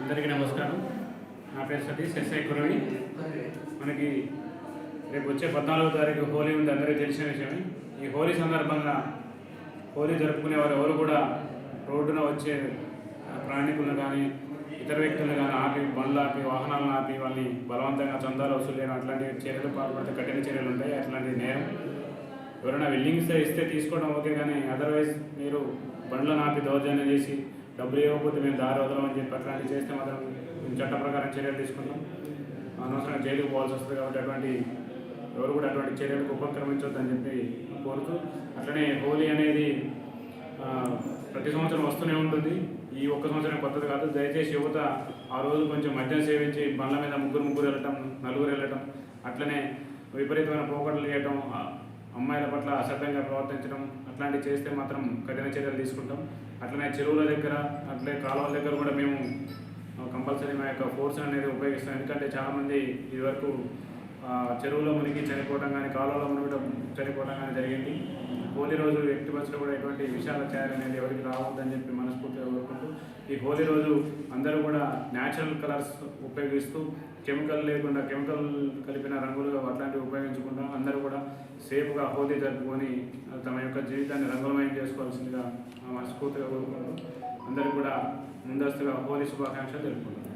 అందరికీ నమస్కారం. నా పేరు సతీష్ ఎస్ఐ కురవి. మనకి రేపు వచ్చే పద్నాలుగో తారీఖు హోలీ ఉంది అందరికీ తెలిసిన విషయమే. ఈ హోలీ సందర్భంగా హోలీ జరుపుకునే వారు ఎవరు కూడా రోడ్డున వచ్చే ప్రయాణికులను కానీ ఇతర వ్యక్తులను కానీ ఆపి బండ్లు ఆపి వాహనాలను ఆపి వాళ్ళని బలవంతంగా చందాలు వసూలు లేని అట్లాంటి చర్యలు పాల్పడితే కఠిన చర్యలు ఉంటాయి. అట్లాంటి నేరం ఎవరైనా బిల్డింగ్స్ ఇస్తే తీసుకోవడం ఓకే కానీ అదర్వైజ్ మీరు బండ్లు నాపి దౌర్జన్యం చేసి డబ్బులు ఇవ్వకపోతే మేము దారి వదలమని చెప్పి అట్లాంటివి చేస్తే మాత్రం మేము చట్ట ప్రకారం చర్యలు తీసుకుంటాం. అనవసరంగా జైలుకు పోవాల్సి వస్తుంది కాబట్టి అటువంటి ఎవరు కూడా అటువంటి చర్యలకు ఉపక్రమించొద్దని చెప్పి కోరుతూ అట్లనే హోలీ అనేది ప్రతి సంవత్సరం వస్తూనే ఉంటుంది. ఈ ఒక్క సంవత్సరం కొత్తది కాదు. దయచేసి యువత ఆ రోజు కొంచెం మద్యం సేవించి బండ్ల మీద ముగ్గురు ముగ్గురు వెళ్ళటం నలుగురు వెళ్ళటం అట్లనే విపరీతమైన పోకట్లు చేయటం అమ్మాయిల పట్ల అసభ్యంగా ప్రవర్తించడం అట్లాంటివి చేస్తే మాత్రం కఠిన చర్యలు తీసుకుంటాం. అట్లనే చెరువుల దగ్గర అట్లే కాలువల దగ్గర కూడా మేము కంపల్సరీ మా యొక్క ఫోర్స్ అనేది ఉపయోగిస్తాం. ఎందుకంటే చాలామంది ఇదివరకు చెరువులో మునిగి చనిపోవడం కానీ కాలువలో మునిగి చనిపోవడం కానీ జరిగింది. హోలీ రోజు ఎట్టి బస్సులో కూడా ఎటువంటి విషయాలు చేయాలనేది ఎవరికి రావద్దని చెప్పి మనస్ఫూర్తిగా కోరుకుంటూ ఈ హోలీ రోజు అందరూ కూడా న్యాచురల్ కలర్స్ ఉపయోగిస్తూ కెమికల్ లేకుండా కెమికల్ కలిపిన రంగు అట్లాంటివి ఉపయోగించకుండా అందరూ కూడా సేఫ్గా హోదీ జరుపుకొని తమ యొక్క జీవితాన్ని రంగులమయం చేసుకోవాల్సిందిగా మనస్ఫూర్తిగా కోరుకుంటూ అందరూ కూడా ముందస్తుగా హోదీ శుభాకాంక్షలు తెలుపుకుంటారు